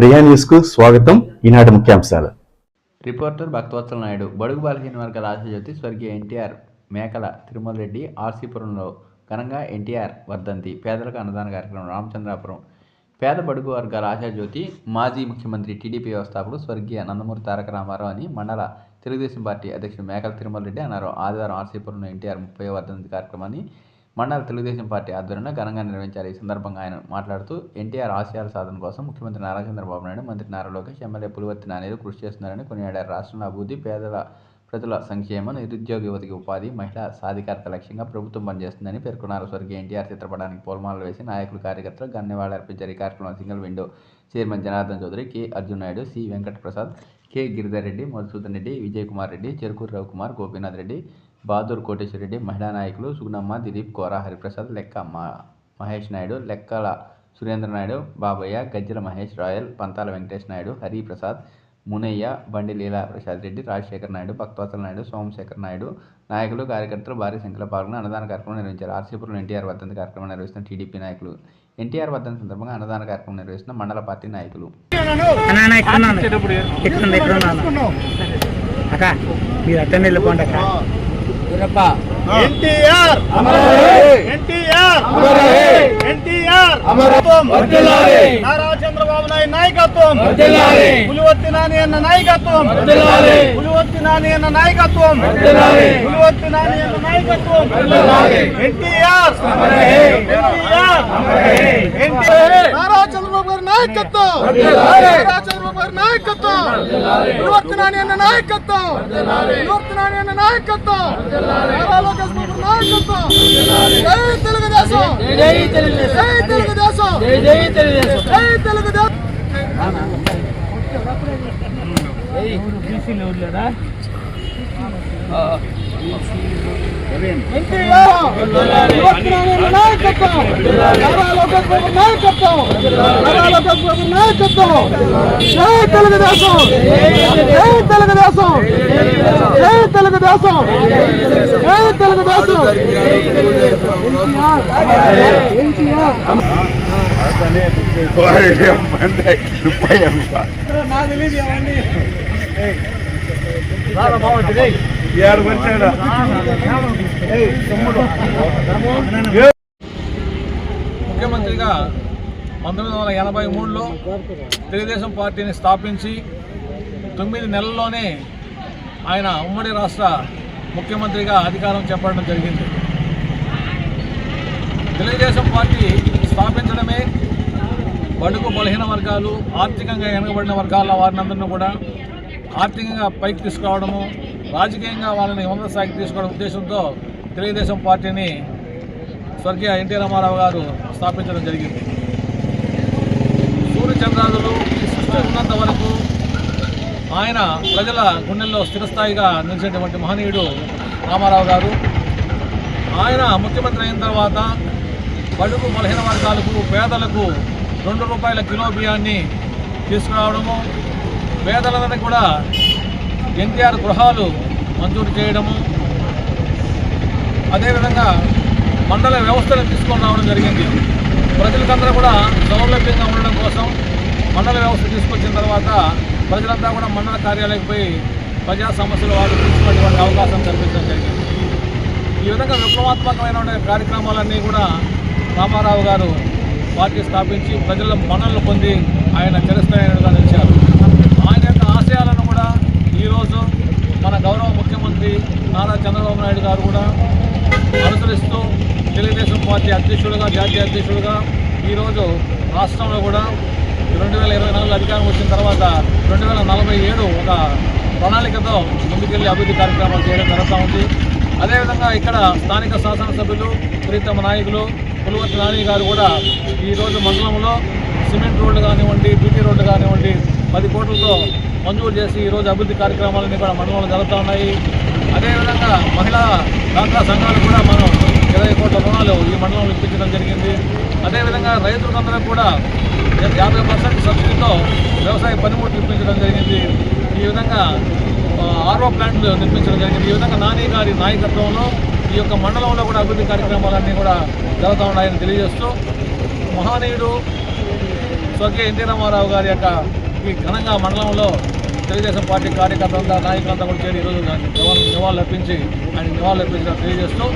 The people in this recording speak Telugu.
ప్రియా న్యూస్కు స్వాగతం. ఈనాటి ముఖ్యాంశాలు. రిపోర్టర్ భక్తవత్సల నాయుడు బడుగు బలహీన వర్గాల ఆశజ్యోతి స్వర్గీయ ఎన్టీఆర్ మేకల తిరుమల రెడ్డి ఆర్సీపురంలో ఘనంగా ఎన్టీఆర్ వర్ధంతి పేదలకు అన్నదాన కార్యక్రమం రామచంద్రాపురం. పేద బడుగు వర్గాల ఆశాజ్యోతి మాజీ ముఖ్యమంత్రి టీడీపీ వ్యవస్థాపకుడు స్వర్గీయ నందమూరి తారక రామారావు అని మండల తెలుగుదేశం పార్టీ అధ్యక్షుడు మేకల తిరుమల రెడ్డి అన్నారు. ఆదివారం ఆర్సీపురంలో ఎన్టీఆర్ ముప్పై వర్ధంతి కార్యక్రమాన్ని మండల తెలుగుదేశం పార్టీ ఆధ్వర్యంలో ఘనంగా నిర్వహించారు. ఈ సందర్భంగా ఆయన మాట్లాడుతూ ఎన్టీఆర్ ఆశయాల సాధన కోసం ముఖ్యమంత్రి నారా చంద్రబాబు నాయుడు మంత్రి నారా లోకేష్ ఎమ్మెల్యే పులివర్తి నానేరు కృషి చేస్తున్నారని కొనియాడారు. రాష్ట్రంలో అభివృద్ధి పేదల ప్రజల సంక్షేమం నిరుద్యోగ యువతికి ఉపాధి మహిళా సాధికారత లక్ష్యంగా ప్రభుత్వం పనిచేస్తుందని పేర్కొన్నారు. స్వర్గీయ ఎన్టీఆర్ చిత్రపటానికి పూలమాలలు వేసి నాయకులు కార్యకర్తలు గన్యవాళ్ళు అర్పించారు. ఈ కార్యక్రమంలో single window chairman Janardhan Chowdary K Arjun Naidu C Venkata Prasad K Giridhar Reddy Madhusudhan Reddy Vijay Kumar Reddy Cherukuru Ravikumar Gopinath Reddy Bahadur Koteswara Reddy మహిళా నాయకులు సుగుణమ్మ దిలీప్ కోర హరిప్రసాద్ లెక్క మహేష్ నాయుడు లెక్కల సురేంద్ర నాయుడు బాబయ్య గజ్జల మహేష్ రాయల్ పంతాల వెంకటేష్ నాయుడు హరిప్రసాద్ మునయ్య బండి లీలా ప్రసాద్ రెడ్డి రాజశేఖర్ నాయుడు భక్తవత్సల నాయుడు సోమశేఖర్ నాయుడు నాయకులు కార్యకర్తలు భారీ సంఖ్యలో పాల్గొని అన్నదాన కార్యక్రమం నిర్వహించారు. ఆర్సీపురం ఎన్టీఆర్ వర్ధంతి కార్యక్రమం నిర్వహిస్తున్న టీడీపీ నాయకులు. ఎన్టీఆర్ వర్ధంతి సందర్భంగా అన్నదాన కార్యక్రమం నిర్వహిస్తున్న మండల పార్టీ నాయకులు. మీరు అట్టనే వెళ్ళిపోండి అక్క. ఎన్టీఆర్! ఎన్టీఆర్! ఎన్టీఆర్! నారా చంద్రబాబు నాయుడు నాయకత్వం. పులివర్తి నాని అన్న నాయకత్వం. పులివర్తి నాని అన్న నాయకత్వం. పులివర్తి నాని అన్న నాయకత్వం. ఎన్టీఆర్! ఎన్టీఆర్! ఎన్టీఆర్! నాయకత్వం! చంద్రబాబు నాయకత్వం! పులివర్తి నాని అన్న నాయకత్వం! పులివర్తి నాని అన్న నాయకత్వం! లోకేష్ బాబు నాయకత్వం! జై తెలుగుదేశం! జై తెలుగుదేశం! జై తెలుగుదేశం! జై తెలుగుదేశం! జై తెలుగుదేశం ఎన్టీఆర్ నాయకత్వం నారా లోకేష్ బాబు నాయకత్వం నారా లోకేష్ బాబు నాయకత్వం జై తెలుగుదేశం జై తెలుగుదేశం జై తెలుగుదేశం జై తెలుగుదేశం ముఖ్యమంత్రిగా పంతొమ్మిది వందల ఎనభై మూడులో తెలుగుదేశం పార్టీని స్థాపించి తొమ్మిది నెలల్లోనే ఆయన ఉమ్మడి రాష్ట్ర ముఖ్యమంత్రిగా అధికారం చేపట్టడం జరిగింది. తెలుగుదేశం పార్టీ స్థాపించడమే బడుగు బలహీన వర్గాలు ఆర్థికంగా వెనుకబడిన వర్గాల వారినందరినీ కూడా ఆర్థికంగా పైకి తీసుకురావడము రాజకీయంగా వాళ్ళని ఉన్నత స్థాయికి తీసుకోవడం ఉద్దేశంతో తెలుగుదేశం పార్టీని స్వర్గీయ ఎన్టీ రామారావు గారు స్థాపించడం జరిగింది. సూర్యచంద్రాదులు ఈ సృష్టి ఉన్నంత వరకు ఆయన ప్రజల గుండెల్లో స్థిరస్థాయిగా నిలిచేటువంటి మహనీయుడు రామారావు గారు. ఆయన ముఖ్యమంత్రి అయిన తర్వాత బడుగు బలహీన వర్గాలకు పేదలకు రెండు రూపాయల కిలో బియ్యాన్ని తీసుకురావడము పేదలందరికీ కూడా ఎన్టీఆర్ గృహాలు మంజూరు చేయడము అదేవిధంగా మండల వ్యవస్థను తీసుకొని రావడం జరిగింది. ప్రజలకందరూ కూడా సౌలభ్యంగా ఉండడం కోసం మండల వ్యవస్థ తీసుకొచ్చిన తర్వాత ప్రజలంతా కూడా మండల కార్యాలయం పోయి ప్రజా సమస్యలు వాళ్ళు తీసుకునేటువంటి అవకాశం కల్పించడం జరిగింది. ఈ విధంగా విప్లవాత్మకమైన కార్యక్రమాలన్నీ కూడా రామారావు గారు పార్టీ స్థాపించి ప్రజల మన్ననలు పొంది ఆయన చిరస్థాయిగా నిలిచారు ఆయన యొక్క ఆశయాలను కూడా ఈరోజు మన గౌరవ ముఖ్యమంత్రి నారా చంద్రబాబు నాయుడు గారు కూడా అనుసరిస్తూ తెలుగుదేశం పార్టీ అధ్యక్షుడుగా జాతీయ అధ్యక్షుడుగా ఈరోజు రాష్ట్రంలో కూడా రెండు వేల ఇరవై నాలుగు అధికారం వచ్చిన తర్వాత రెండు వేల నలభై ఏడు ఒక ప్రణాళికతో ముందుకెళ్ళి అభివృద్ధి కార్యక్రమాలు చేయడం జరుగుతూ ఉంది. అదేవిధంగా ఇక్కడ స్థానిక శాసనసభ్యులు ప్రీతమ నాయకులు పులివర్తి నాని గారు కూడా ఈరోజు మండలంలో సిమెంట్ రోడ్డు కానివ్వండి బీటీ రోడ్డు కానివ్వండి పది కోట్లతో మంజూరు చేసి ఈరోజు అభివృద్ధి కార్యక్రమాలన్నీ కూడా మండలంలో జరుగుతూ ఉన్నాయి. అదేవిధంగా మహిళా డాక్రా సంఘాలు కూడా మనం ఇరవై కోట్ల రుణాలు ఈ మండలంలో ఇప్పించడం జరిగింది. అదేవిధంగా రైతులందరూ కూడా యాభై పర్సెంట్ సబ్సిడీతో వ్యవసాయ పనిముట్లు ఇప్పించడం జరిగింది. ఈ విధంగా ఆ, ఆర్ఓ ప్లాంట్లు నిర్మించడం జరిగింది. ఈ విధంగా నాని గారి నాయకత్వంలో ఈ యొక్క మండలంలో కూడా అభివృద్ధి కార్యక్రమాలన్నీ కూడా జరుగుతూ ఉన్నాయని తెలియజేస్తూ మహానీయుడు స్వర్గీయ ఎన్టీ రామారావు గారి యొక్క ఈ ఘనంగా మండలంలో తెలుగుదేశం పార్టీ కార్యకర్తలంతా నాయకులంతా కూడా చేరి ఈరోజు నివాళులు నివాళులు అర్పించి ఆయన నివాళులు అర్పించిన తెలియజేస్తూ